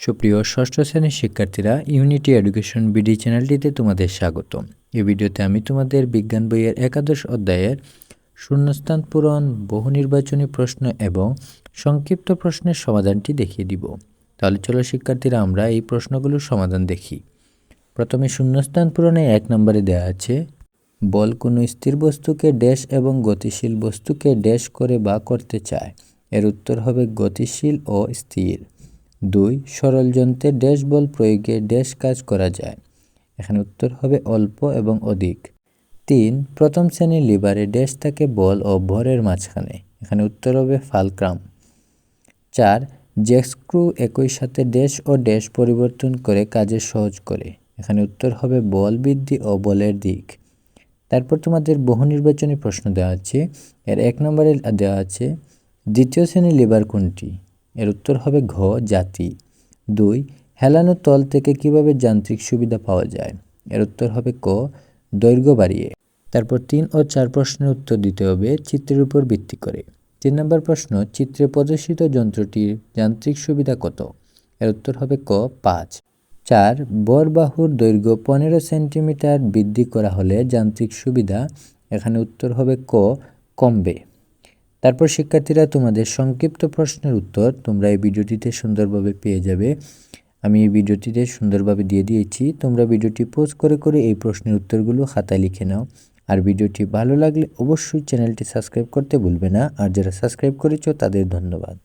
সুপ্রিয় ষষ্ঠ শ্রেণির শিক্ষার্থীরা ইউনিটি এডুকেশন বিডি চ্যানেলটিতে তোমাদের স্বাগত এই ভিডিওতে আমি তোমাদের বিজ্ঞান বইয়ের একাদশ অধ্যায়ের শূন্যস্থান পূরণ, বহু নির্বাচনী প্রশ্ন এবং সংক্ষিপ্ত প্রশ্নের সমাধানটি দেখিয়ে দিব। তাহলে চলো শিক্ষার্থীরা, আমরা এই প্রশ্নগুলোর সমাধান দেখি। প্রথমে শূন্যস্থান পূরণে এক নম্বরে দেওয়া আছে, বল কোনো স্থির বস্তুকে ড্যাশ এবং গতিশীল বস্তুকে ড্যাশ করে বা করতে চায়। এর উত্তর হবে গতিশীল ও স্থির। দুই, সরল যন্ত্রে ড্যাশ বল প্রয়োগে ড্যাশ কাজ করা যায়। এখানে উত্তর হবে অল্প এবং অধিক। তিন, প্রথম শ্রেণির লিভারে ড্যাশ থাকে বল ও ভরের মাঝখানে। এখানে উত্তর হবে ফালক্রাম। চার, জ্যাক স্ক্রু একই সাথে ড্যাশ ও ড্যাশ পরিবর্তন করে কাজে সহজ করে। এখানে উত্তর হবে বল বৃদ্ধি ও বলের দিক। তারপর তোমাদের বহু নির্বাচনী প্রশ্ন দেওয়া আছে। এর এক নম্বরে দেওয়া আছে, দ্বিতীয় শ্রেণির লিভার কোনটি? এর উত্তর হবে ঘ, জাতি। দুই, হেলানো তল থেকে কীভাবে যান্ত্রিক সুবিধা পাওয়া যায়? এর উত্তর হবে ক, দৈর্ঘ্য বাড়িয়ে। তারপর তিন ও চার প্রশ্নের উত্তর দিতে হবে চিত্রের উপর ভিত্তি করে। তিন নম্বর প্রশ্ন, চিত্রে প্রদর্শিত যন্ত্রটির যান্ত্রিক সুবিধা কত? এর উত্তর হবে ক, পাঁচ। চার বরবাহুর দৈর্ঘ্য পনেরো সেন্টিমিটার বৃদ্ধি করা হলে যান্ত্রিক সুবিধা। এখানে উত্তর হবে ক, কমবে। তারপর শিক্ষার্থীরা তোমাদের সংক্ষিপ্ত প্রশ্নের উত্তর তোমরা এই ভিডিওটিতে সুন্দরভাবে পেয়ে যাবে। আমি এই ভিডিওটিতে সুন্দরভাবে দিয়ে দিয়েছি। তোমরা ভিডিওটি পোস্ট করে করে এই প্রশ্নের উত্তরগুলো খাতায় লিখে নাও। আর ভিডিওটি ভালো লাগলে অবশ্যই চ্যানেলটি সাবস্ক্রাইব করতে ভুলবে না। আর যারা সাবস্ক্রাইব করেছ তাদের ধন্যবাদ।